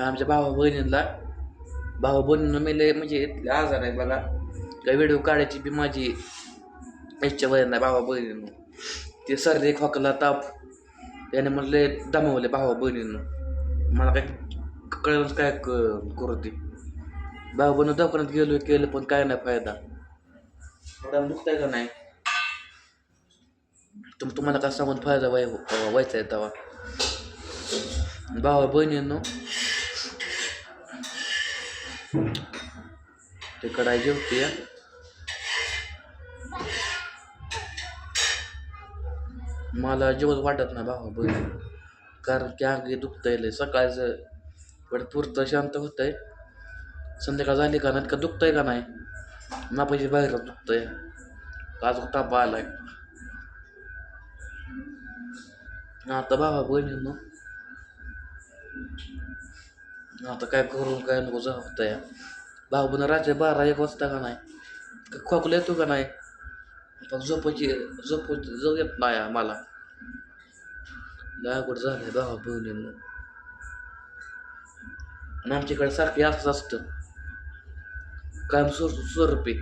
आमच्या भावा बहिणींला. भावा बहिणींना मेले म्हणजे इथले आजार आहे बघा काही व्हिडिओ काढायची बी माझी इच्छा वय भावा बहिणींनो. ते सर्दी खोकला ताप. त्याने म्हटले दमावले भावा बहिणींनो. मला काय कळलंच काय क- करू ते. भाऊ बहिणी दवाखान्यात गेलो केलं पण काय नाही फायदा. थोडा दुखताय का नाही? तुम तुम्हाला का सांगून फायदा व्हाय व्हायचा आहे तेव्हा भावा बहिणींनो ते कडाई जेवते मला जेवत वाटत नाही भावा बहीण कारण की अंगी दुखता लय. सकाळचं पण पुरतं शांत होतंय. संध्याकाळ झाली का नाही का दुखतंय का नाही? नापाशी बाहेर दुखतंय. आज ताप आलाय? आता भावा बहिणींनो. आता काय करून काय नको जा होतंय भाऊ बहिण रात्री बारा एक वाजता का नाही? खोकला येतो का नाही? पण झोपायची झोप झोप येत नाही मला लागवड झाले भावा बहिणी आणि आमच्याकडे सारखे असंच असतं. कायम सुर स्वरूपी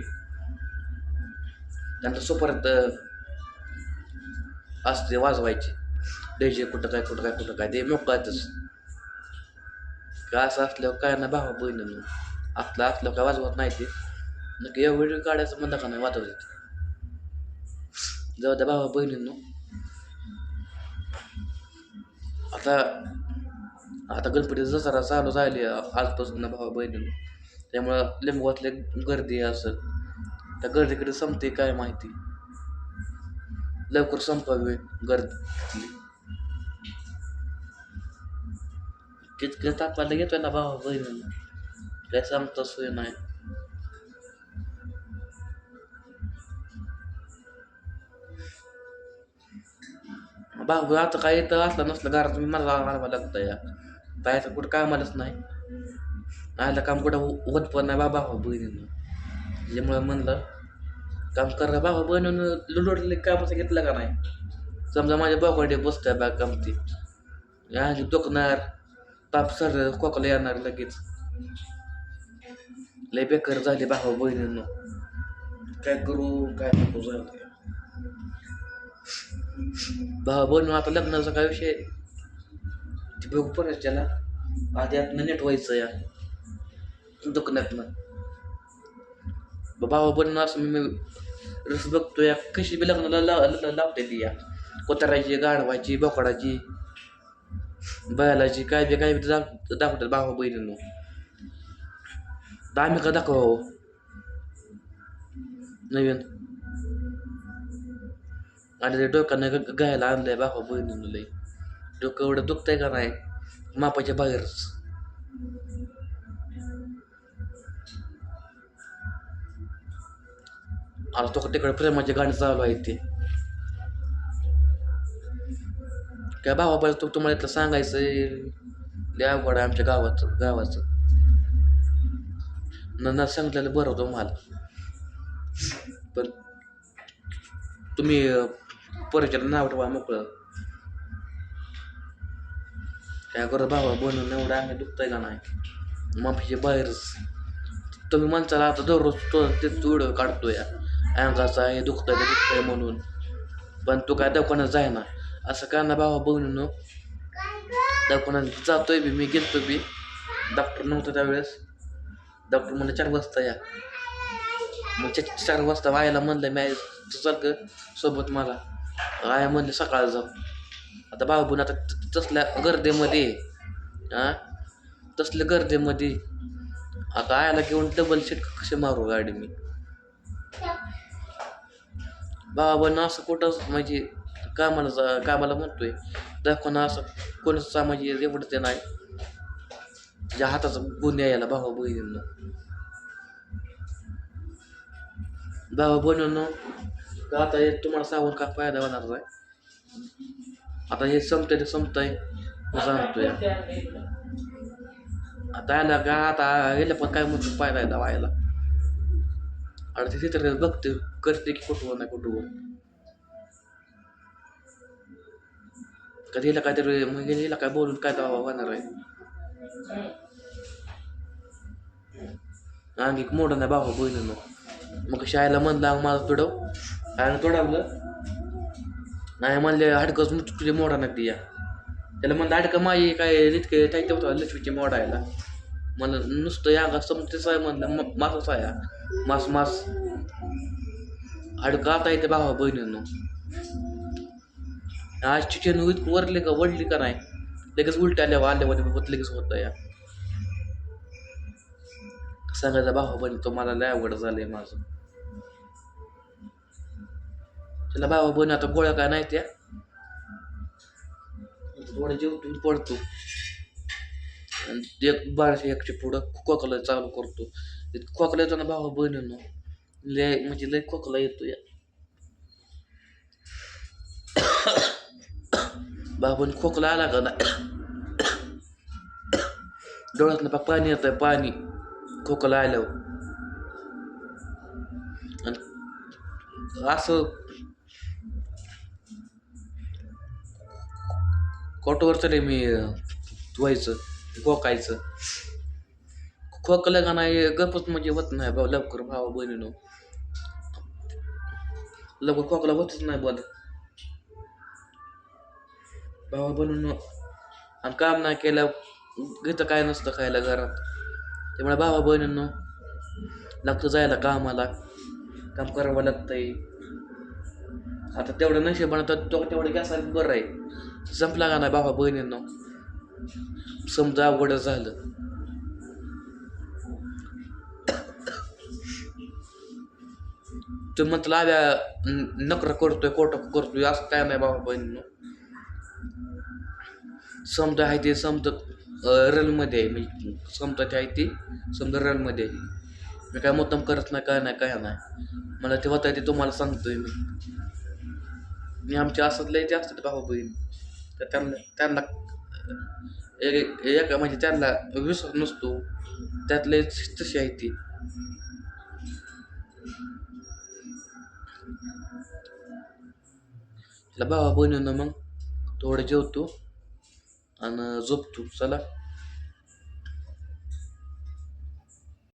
त्यांना सुपरत असते वाजवायचे. डेजे कुठं काय कुठं काय कुठं काय ते मोकळातच का असं असल्यावर काय नाही भावा बहिणीनं असलं असल्यावर काय वाजवत नाही ते. नक्की या व्हिडिओ काढायचं म्हणता का नाही वाजवत ते जाऊ द्या भावा बहिणींनो. आता आता गणपती दसरा चालू झाली आजपासून भावा बहिणींनो. त्यामुळं लिंबवातले गर्दी असं. त्या गर्दीकडे संपते काय माहिती. लवकर संपावी गर्दी कितकं तापायला घेतोय ना भावा बहिणींना काय सांगता सोय नाही भाऊ आता काय येतं असलं नसलं घरात मी मला आणावं लागतं या जायचं कुठं कामालाच नाही आयला काम कुठं होत पण नाही बाबा भाऊ बहिणीनं त्याच्यामुळे म्हणलं काम करा बाबा बहिणीनं लुडवडले कामाचं घेतलं का नाही समजा माझ्या बाबाकडे बसतंय बा काम ती दुखणार ताप सर येणार लगेच. लय बेकार झाले भाऊ बहिणीनं. काय करू काय नको झालं भाऊ बहिणी आता लग्नाचा काय विषय? ते बघू परत त्याला. आधी आतनं नेट व्हायचं या. दुखण्यातनं भावा बहिणी असं मी रस बघतोय कशी बी लग्नाला लावते ती या. कोताराची गाढवाची बोकडाची. बैलाची काय बी काय बी दाखवतात भावा बहिणीनं. तर आम्ही का दाखवा हो? नवीन. आणि ते डोक्यानं ग- गायला आणलंय भावा बहिणीनं लय डोकं एवढं दुखतंय का नाही? मापाच्या बाहेरच. आता तो तिकडे प्रेमाचे गाणे चालू आहेत ते. त्या भावा पहिले तू तुम्हाला इथलं सांगायचं द्या अवघड आहे आमच्या गावाचं गावाचं. न न सांगितलेलं बरं होतं मला. पण तुम्ही परिचयाला नाव ठेवा मोकळं. काय करत भावा बनून एवढं अंग दुखतंय का नाही? माफीच्या बाहेरच तुम्ही माणसाला आता दररोज तो ते व्हिडिओ काढतोय. अंगाचा हे दुखतंय दुखतंय म्हणून. पण तू काय दवाखान्यात जाय ना असं का ना भावा बघून दवाखान्यात जातोय बी मी गेलतो बी डॉक्टर नव्हतं त्यावेळेस डॉक्टर म्हणलं चार वाजता या मग चा- चार वाजता आयला म्हणलं मी तू चल सोबत मला आया म्हणलं सकाळ जाऊ आता भाऊ आता तसल्या गर्दीमध्ये हां तसल्या गर्दीमध्ये आता आयाला घेऊन डबल सीट कसे मारू गाडी मी बाबा असं कुठं म्हणजे कामाला जा कामाला म्हणतोय. दाखवणं असं कोणाचं सामाजिक एवढं ते नाही. ज्या हाताचा गुन्हा यायला भावा बहिणींना. भावा बहिणींनो आता हे तुम्हाला सांगून का फायदा होणार नाही? आता हे संपतंय ते संपतंय. सांगतोय. आता यायला का आता यायला पण काय म्हणतो फायदा आहे व्हायला. आणि ते चित्र बघते करते की कुठं नाही कुठं कधीला हिला काहीतरी मग हिला काय बोलून काय दवा होणार आहे आणखी एक नाही भावा बहिणीनं मग शाळेला म्हणलं अंग माझं तुडव आणि तोडावलं नाही म्हणले हाडकंच तुझे मोडा नक्की या त्याला म्हणलं हाडकं माई काय इतके टाईट होतं लक्ष्मीचे मोडायला मला नुसतं या का समतेच आहे म्हणलं मासच आहे मास मास हाडकं आता येते भावा बहिणीनं आज चिचन इतकं वरले का वडली का नाही? लगेच उलट्या आल्या आल्यामध्ये होत लगेच होत या. सांगायचा भावा तो मला लय अवघड झालंय माझं. त्याला भावा बन आता गोळ्या काय नाही त्या थोडं जेवतो पडतो. आणि एक बाराशे एकशे पुढं खोकला चालू करतो. खोकला येतो ना भावा बहिणीनं लय म्हणजे लय खोकला येतो या. बाबून खोकला आला का नाही डोळ्यातनं पाणी येत पाणी खोकला आल्यावर आणि असं कोटवर तरी मी धुवायचं खोकायचं खोकलं का नाही गपच म्हणजे होत नाही भाऊ लवकर भावा बहिणीनं लवकर खोकला होतच नाही बघ भावा बनून आणि काम नाही केलं घेतं काय नसतं खायला घरात. त्यामुळे भावा बहिणींनो लागतं जायला कामाला. काम करावं लागतंय. आता तेवढं नशेबानं तर तो तेवढं गॅस बरं आहे. संपला का नाही बाबा बहिणींनो? समजा अवघडच झालं. तुम्ही म्हटलं आव्या नकर करतोय कोटक करतोय असं काय नाही बाबा बहिणींनो. समजा आहे ते समजा रनमध्ये आहे म्हणजे समजा ते आहे ते समजा रनमध्ये आहे मी काय मुद्दाम करत नाही काय नाही काय नाही. मला ते होता ते तुम्हाला सांगतोय मी. मी आमच्या असत लय ते असतात भावा बहीण. तर त्यांना त्यांना एक एक म्हणजे त्यांना विश्वास नसतो. त्यातले तशी आहे ती. भावा बहिणीनं मग थोडं जेवतो. आणि झोपतो चला